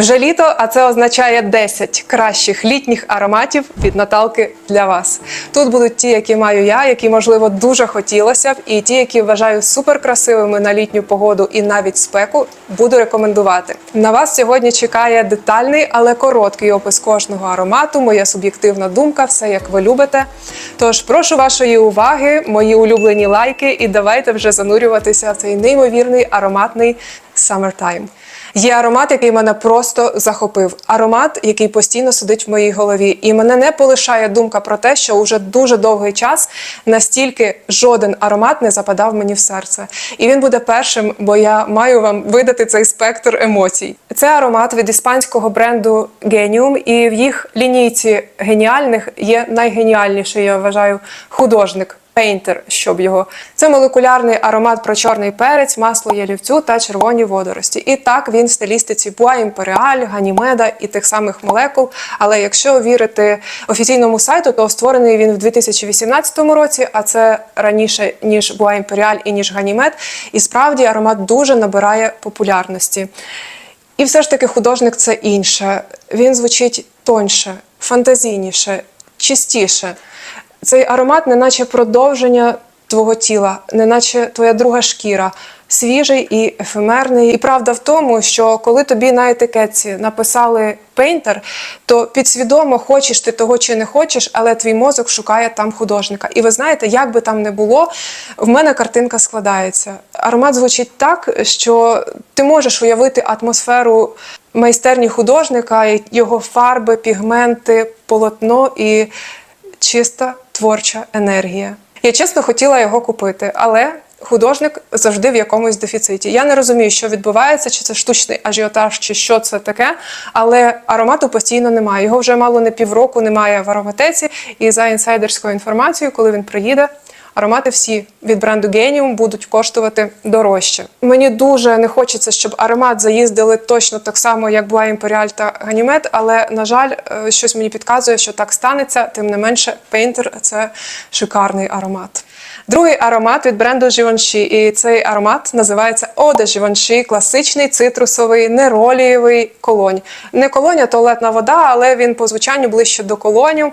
Вже літо, а це означає 10 кращих літніх ароматів від Наталки для вас. Тут будуть ті, які маю я, які можливо дуже хотілося б, і ті, які вважаю суперкрасивими на літню погоду і навіть спеку, буду рекомендувати. На вас сьогодні чекає детальний, але короткий опис кожного аромату. Моя суб'єктивна думка, все як ви любите. Тож прошу вашої уваги, мої улюблені лайки, і давайте вже занурюватися в цей неймовірний ароматний summertime. Є аромат, який мене просто захопив. Аромат, який постійно сидить в моїй голові, і мене не полишає думка про те, що уже дуже довгий час настільки жоден аромат не западав мені в серце. І він буде першим, бо я маю вам видати цей спектр емоцій. Це аромат від іспанського бренду Genium, і в їх лінійці геніальних є найгеніальніший, я вважаю, художник. Пейнтер, щоб його це молекулярний аромат про чорний перець, масло ялівцю та червоні водорості. І так він в стилістиці Буа Імперіаль, Ганімеда і тих самих молекул. Але якщо вірити офіційному сайту, то створений він в 2018 році, а це раніше ніж Буа Імперіаль і ніж Ганімед. І справді аромат дуже набирає популярності. І все ж таки художник це інше. Він звучить тоньше, фантазійніше, чистіше. Цей аромат, неначе продовження твого тіла, неначе твоя друга шкіра, свіжий і ефемерний. І правда в тому, що коли тобі на етикетці написали пейнтер, то підсвідомо хочеш ти того чи не хочеш, але твій мозок шукає там художника. І ви знаєте, як би там не було, в мене картинка складається. Аромат звучить так, що ти можеш уявити атмосферу майстерні художника, його фарби, пігменти, полотно і чиста творча енергія. Я чесно хотіла його купити, але художник завжди в якомусь дефіциті. Я не розумію, що відбувається, чи це штучний ажіотаж, чи що це таке, але аромату постійно немає. Його вже мало не півроку немає в ароматеці, і за інсайдерською інформацією, коли він приїде. Аромати всі від бренду Genium будуть коштувати дорожче. Мені дуже не хочеться, щоб аромат заїздили точно так само, як була Імперіаль та Ганімед, але на жаль, е, щось мені підказує, що так станеться. Тим не менше, Painter – це шикарний аромат. Другий аромат від бренду Givenchy, і цей аромат називається Eau Givenchy, класичний цитрусовий, неролієвий колонь. Не колонь, а туалетна вода, але він по звучанню ближче до колоню.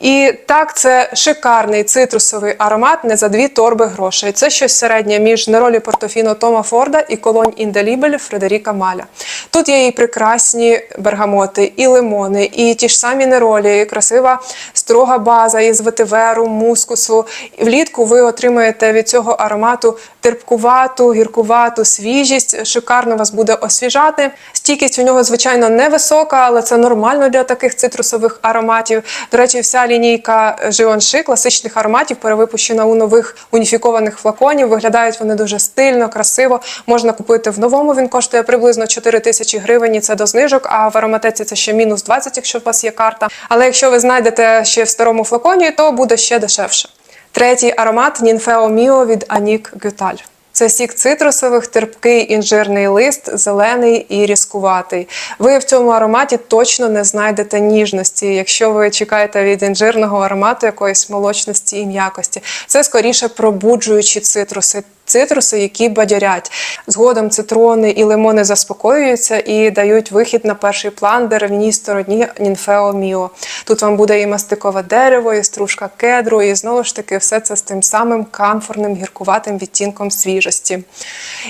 І так, це шикарний цитрусовий аромат не за дві торби грошей. Це щось середнє між неролі Портофіно Тома Форда і колонь Інделібель Фредеріка Маля. Тут є і прекрасні бергамоти, і лимони, і ті ж самі неролі, і красива строга база із ветиверу, мускусу. Влітку ви отримаєте від цього аромату терпкувату, гіркувату свіжість. Шикарно вас буде освіжати. Стійкість у нього, звичайно, невисока, але це нормально для таких цитрусових ароматів. До речі, вся лінійка Givenchy класичних ароматів перевипущена у нових уніфікованих флаконів. Виглядають вони дуже стильно, красиво. Можна купити в новому. Він коштує приблизно 4 тисячі гривень. і Це до знижок. А в ароматеці це ще мінус 20, якщо у вас є карта. Але якщо ви знайдете ще в старому флаконі, то буде ще дешевше. Третій аромат Нінфео Міо від Анік Гюталь. Це сік цитрусових, терпкий інжирний лист, зелений і різкуватий. Ви в цьому ароматі точно не знайдете ніжності, якщо ви чекаєте від інжирного аромату якоїсь молочності і м'якості. Це скоріше пробуджуючі цитруси. Цитруси, які бадярять. Згодом цитрони і лимони заспокоюються і дають вихід на перший план деревній стороні нінфео міо. Тут вам буде і мастикове дерево, і стружка кедру, і знову ж таки все це з тим самим камфорним гіркуватим відтінком свіжості.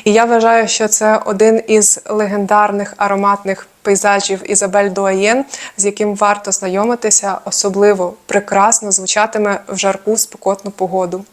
І я вважаю, що це один із легендарних ароматних пейзажів Ізабель Дуаєн, з яким варто знайомитися, особливо прекрасно звучатиме в жарку спекотну погоду.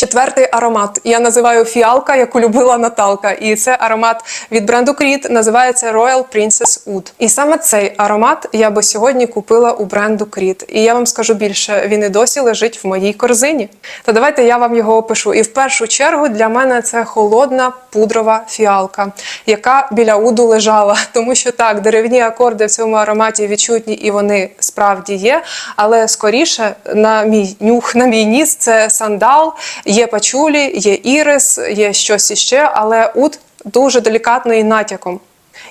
Четвертий аромат я називаю фіалка, яку любила Наталка. І це аромат від бренду Creed, називається Royal Princess Oud. І саме цей аромат я би сьогодні купила у бренду Creed. І я вам скажу більше, він і досі лежить в моїй корзині. Та давайте я вам його опишу. І в першу чергу для мене це холодна пудрова фіалка, яка біля уду лежала. Тому що так, деревні акорди в цьому ароматі відчутні і вони справді є. Але скоріше на мій нюх, на мій ніс це сандал. Є пачулі, є ірис, є щось іще, але ут дуже делікатний натяком.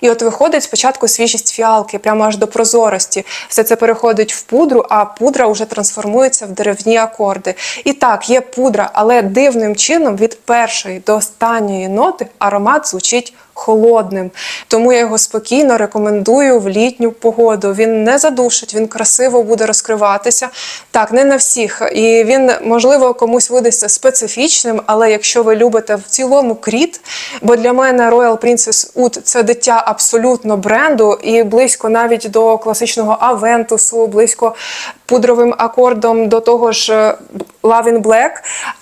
І от виходить спочатку свіжість фіалки, прямо аж до прозорості. Все це переходить в пудру, а пудра вже трансформується в деревні акорди. І так, є пудра, але дивним чином від першої до останньої ноти аромат звучить холодним. Тому я його спокійно рекомендую в літню погоду. Він не задушить, він красиво буде розкриватися. Так, не на всіх. І він, можливо, комусь видасться специфічним, але якщо ви любите в цілому кріт, бо для мене Royal Princess Oud – це дитя абсолютно бренду і близько навіть до класичного Авентусу, близько пудровим акордом до того ж е, Love in Black,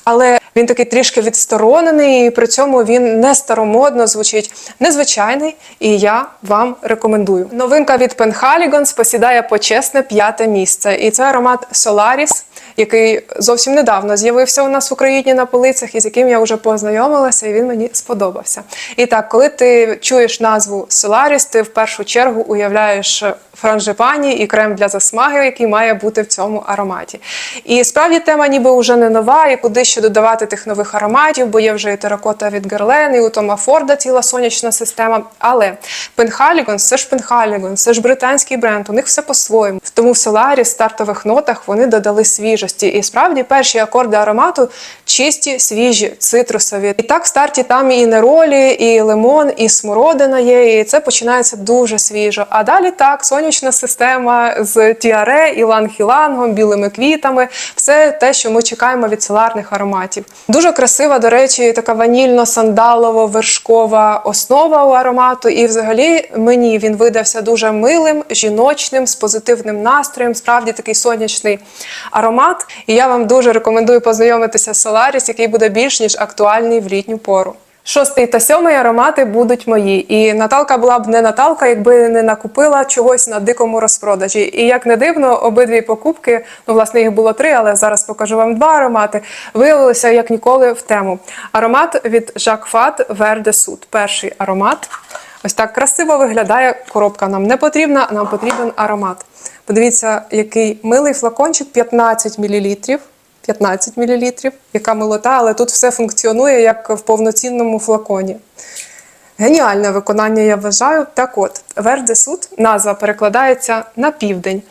але він такий трішки відсторонений, і при цьому він не старомодно звучить, незвичайний, і я вам рекомендую. Новинка від Пенхалігонс посідає почесне п'яте місце, і це аромат Solaris, який зовсім недавно з'явився у нас в Україні на полицях, і з яким я вже познайомилася, і він мені сподобався. І так, коли ти чуєш назву Solaris, ти в першу чергу уявляєш франжипані і крем для засмаги, який має бути в цьому ароматі. І справді тема ніби вже не нова, і куди ще додавати тих нових ароматів, бо є вже і теракота від Герлен, і у Тома Форда ціла сонячна система. Але Penhaligon – це ж Penhaligon, це ж британський бренд, у них все по-своєму. Тому в Solaris стартових нотах вони додали свіжості. І справді перші акорди аромату чисті, свіжі, цитрусові. І так в старті там і неролі, і лимон, і смородина є, і це починається дуже свіжо. А далі так, сонячна система з тіаре, іланг-ілангом, білими квітами, все те, що ми чекаємо від соларних ароматів. Дуже красива, до речі, така ванільно-сандалово-вершкова основа у аромату. І взагалі мені він видався дуже милим, жіночним, з позитивним настроєм. Справді такий сонячний аромат. І я вам дуже рекомендую познайомитися з Solaris, який буде більш ніж актуальний в літню пору. Шостий та сьомий аромати будуть мої. І Наталка була б не Наталка, якби не накупила чогось на дикому розпродажі. І як не дивно, обидві покупки, ну власне їх було три, але зараз покажу вам два аромати. Виявилися як ніколи в тему. Аромат від Jacques Fat Vert de Sud. Перший аромат. Ось так красиво виглядає коробка. Нам не потрібна, нам потрібен аромат. Подивіться, який милий флакончик 15 мл. 15 мл, яка милота, але тут все функціонує як в повноцінному флаконі. Геніальне виконання, я вважаю. Так от, Верде Суд, назва перекладається на південь.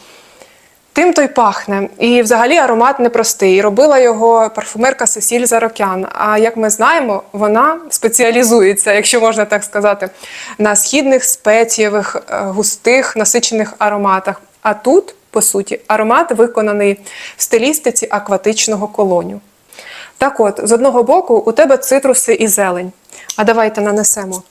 Тим то й пахне. І взагалі аромат непростий. Робила його парфумерка Сесіль Зарокян. А як ми знаємо, вона спеціалізується, якщо можна так сказати, на східних спецієвих, е, густих, насичених ароматах. А тут, по суті, аромат виконаний в стилістиці акватичного колоню. Так от, з одного боку, у тебе цитруси і зелень. А давайте нанесемо.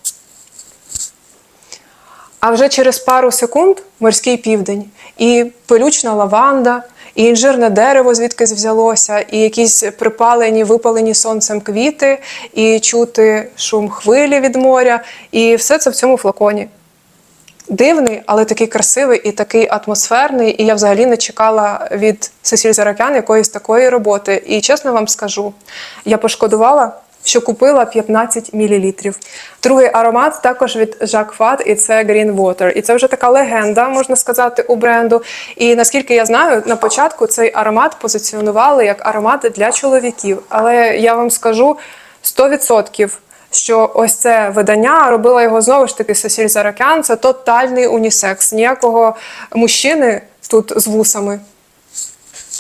А вже через пару секунд морський південь, і пилючна лаванда, і інжирне дерево звідкись взялося, і якісь припалені, випалені сонцем квіти, і чути шум хвилі від моря, і все це в цьому флаконі. Дивний, але такий красивий і такий атмосферний. І я взагалі не чекала від Сесіль Заракян якоїсь такої роботи. І чесно вам скажу, я пошкодувала, що купила 15 мл. Другий аромат також від Jacques Fat, і це Green Water. І це вже така легенда, можна сказати, у бренду. І наскільки я знаю, на початку цей аромат позиціонували як аромат для чоловіків. Але я вам скажу 100%. Що ось це видання робила його знову ж таки Сесіль Заракян. Це тотальний унісекс. Ніякого мужчини тут з вусами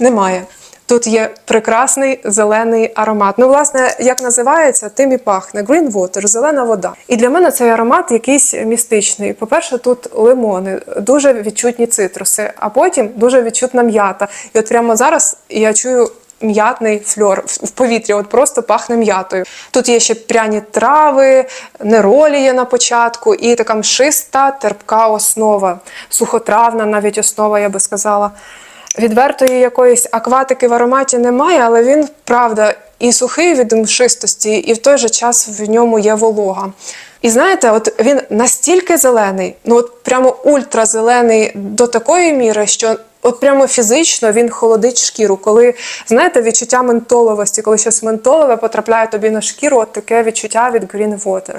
немає. Тут є прекрасний зелений аромат. Ну, власне, як називається, тим і пахне. Green water, зелена вода. І для мене цей аромат якийсь містичний. По-перше, тут лимони, дуже відчутні цитруси, а потім дуже відчутна м'ята. І от прямо зараз я чую. М'ятний фльор в повітрі, от просто пахне м'ятою. Тут є ще пряні трави, неролі є на початку, і така мшиста, терпка основа, сухотравна навіть основа, я би сказала. Відвертої якоїсь акватики в ароматі немає, але він, правда, і сухий від мшистості, і в той же час в ньому є волога. І знаєте, от він настільки зелений, ну от прямо ультразелений до такої міри, що от прямо фізично він холодить шкіру. Коли знаєте, відчуття ментоловості, коли щось ментолове потрапляє тобі на шкіру, от таке відчуття від Green Water.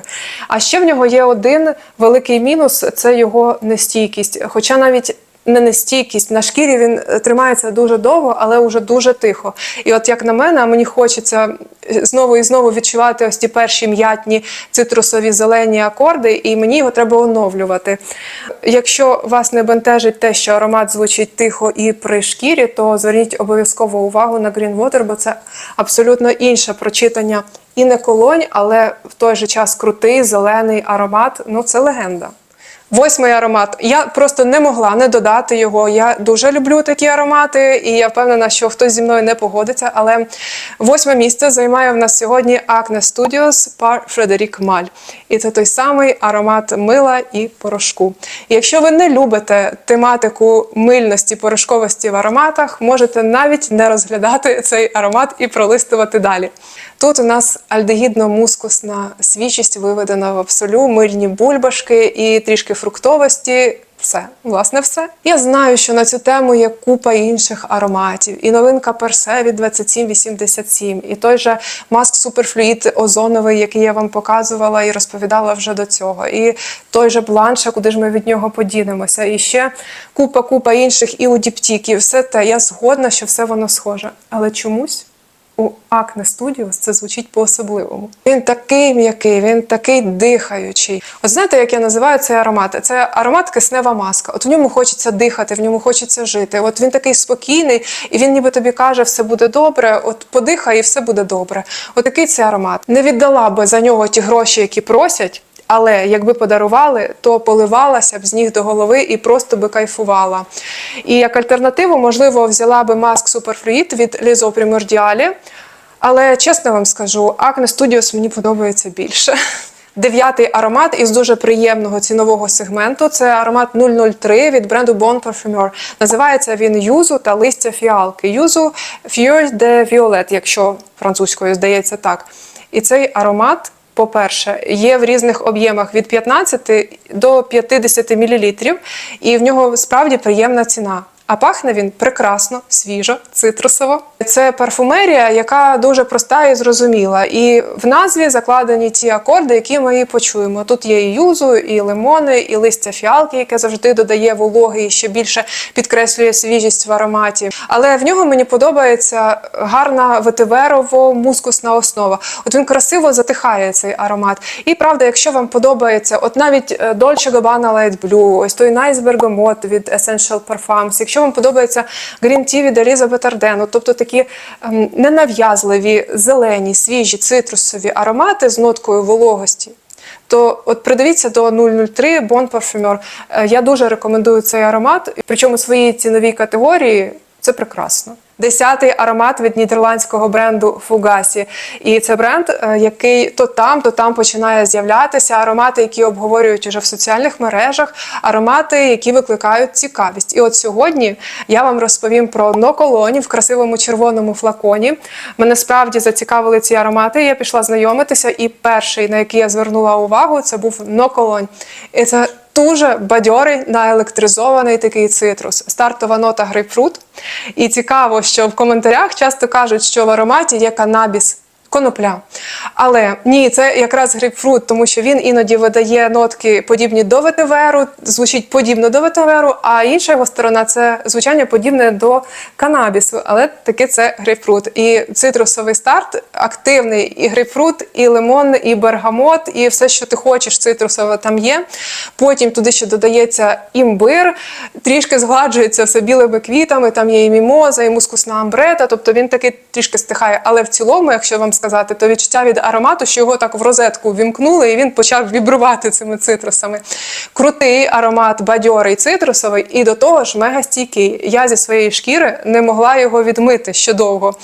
А ще в нього є один великий мінус це його нестійкість. Хоча навіть не нестійкість. На шкірі він е, тримається дуже довго, але вже дуже тихо. І от як на мене, мені хочеться е, знову і знову відчувати ось ті перші м'ятні цитрусові зелені акорди, і мені його треба оновлювати. Якщо вас не бентежить те, що аромат звучить тихо і при шкірі, то зверніть обов'язково увагу на Green Water, бо це абсолютно інше прочитання і не колонь, але в той же час крутий зелений аромат. Ну це легенда. Восьмий аромат. Я просто не могла не додати його. Я дуже люблю такі аромати, і я впевнена, що хтось зі мною не погодиться. Але восьме місце займає в нас сьогодні Acne Studios Par Frederic Маль. І це той самий аромат мила і порошку. І якщо ви не любите тематику мильності, порошковості в ароматах, можете навіть не розглядати цей аромат і пролистувати далі. Тут у нас альдегідно-мускусна свіжість виведена в абсолю, мильні бульбашки і трішки фруктовості. Все, власне, все. Я знаю, що на цю тему є купа інших ароматів, і новинка Персе від 2787, і той же маск Superfluid озоновий, який я вам показувала і розповідала вже до цього, і той же бланша, куди ж ми від нього подінемося, і ще купа, купа інших і у діптіків. Все те, я згодна, що все воно схоже, але чомусь у Акне Studios це звучить по-особливому. Він такий м'який, він такий дихаючий. От знаєте, як я називаю цей аромат? Це аромат киснева маска. От в ньому хочеться дихати, в ньому хочеться жити. От він такий спокійний, і він ніби тобі каже, все буде добре. От подихай, і все буде добре. От такий цей аромат. Не віддала би за нього ті гроші, які просять. Але якби подарували, то поливалася б з ніг до голови і просто би кайфувала. І як альтернативу, можливо, взяла би маск Superfruit від Lizo Primordiale. Але чесно вам скажу, Acne Studios мені подобається більше. Дев'ятий аромат із дуже приємного цінового сегменту. Це аромат 003 від бренду Bon Parfumeur. Називається він юзу та листя фіалки. Юзу Fleur de Violet, якщо французькою здається так. І цей аромат по-перше, є в різних об'ємах від 15 до 50 мл, і в нього справді приємна ціна. А пахне він прекрасно, свіжо, цитрусово. Це парфумерія, яка дуже проста і зрозуміла. І в назві закладені ті акорди, які ми і почуємо. Тут є і юзу, і лимони, і листя фіалки, яке завжди додає вологи і ще більше підкреслює свіжість в ароматі. Але в нього мені подобається гарна ветиверово-мускусна основа. От він красиво затихає цей аромат. І правда, якщо вам подобається, от навіть е, Dolce Gabbana Light Blue, ось той Nice Bergamot від Essential Parfums, якщо вам подобається Green Tea від Елізабет Арден, тобто такі ем, ненав'язливі, зелені, свіжі, цитрусові аромати з ноткою вологості. То от придивіться до 003 Bon Parfumeur. Е, Я дуже рекомендую цей аромат, причому своїй ціновій категорії це прекрасно. Десятий аромат від нідерландського бренду Фугасі. І це бренд, е, який то там, то там починає з'являтися. Аромати, які обговорюють уже в соціальних мережах, аромати, які викликають цікавість. І от сьогодні я вам розповім про ноколоні в красивому червоному флаконі. Мене справді зацікавили ці аромати. Я пішла знайомитися, і перший, на який я звернула увагу, це був ноколонь. І це Дуже бадьорий наелектризований такий цитрус, стартова нота грейпфрут. І цікаво, що в коментарях часто кажуть, що в ароматі є канабіс. Конопля. Але ні, це якраз грейпфрут, тому що він іноді видає нотки подібні до ветиверу, звучить подібно до ветиверу, а інша його сторона це звучання подібне до канабісу, але таки це грейпфрут. І цитрусовий старт активний і грейпфрут, і лимон, і бергамот, і все, що ти хочеш, цитрусове там є. Потім туди ще додається імбир, трішки згладжується все білими квітами, там є і мімоза, і мускусна амбрета, тобто він таки трішки стихає. Але в цілому, якщо вам сказати, то відчуття від аромату, що його так в розетку вімкнули, і він почав вібрувати цими цитрусами. Крутий аромат, бадьорий цитрусовий, і до того ж мега стійкий. Я зі своєї шкіри не могла його відмити ще довго.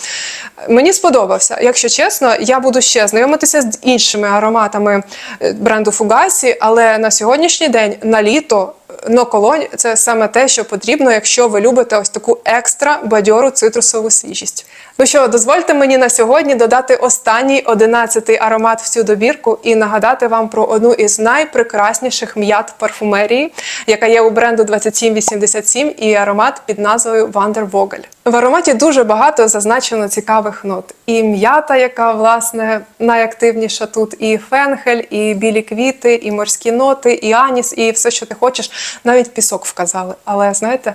Мені сподобався. Якщо чесно, я буду ще знайомитися з іншими ароматами е, бренду Фугасі, але на сьогоднішній день на літо. Ноколонь це саме те, що потрібно, якщо ви любите ось таку екстра бадьору цитрусову свіжість. Ну що, дозвольте мені на сьогодні додати останній одинадцятий аромат в цю добірку і нагадати вам про одну із найпрекрасніших м'ят парфумерії, яка є у бренду 2787 і аромат під назвою Вандер Вогель. В ароматі дуже багато зазначено цікавих нот. І м'ята, яка власне найактивніша тут, і фенхель, і білі квіти, і морські ноти, і аніс, і все, що ти хочеш. Навіть пісок вказали. Але знаєте,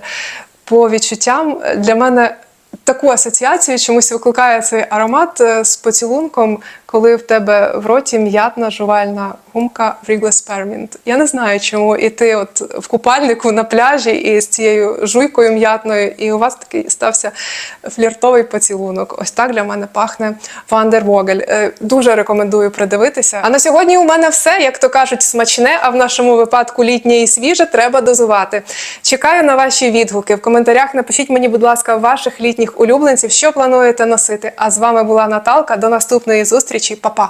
по відчуттям для мене таку асоціацію чомусь викликає цей аромат е, з поцілунком, коли в тебе в роті м'ятна жувальна гумка Spearmint. Я не знаю, чому і ти от в купальнику на пляжі і з цією жуйкою м'ятною, і у вас такий стався фліртовий поцілунок. Ось так для мене пахне Вандер Вогель. Е, Дуже рекомендую придивитися. А на сьогодні у мене все, як то кажуть, смачне, а в нашому випадку літнє і свіже треба дозувати. Чекаю на ваші відгуки. В коментарях напишіть мені, будь ласка, ваших літніх улюбленців, що плануєте носити. А з вами була Наталка. До наступної зустрічі, Па-па!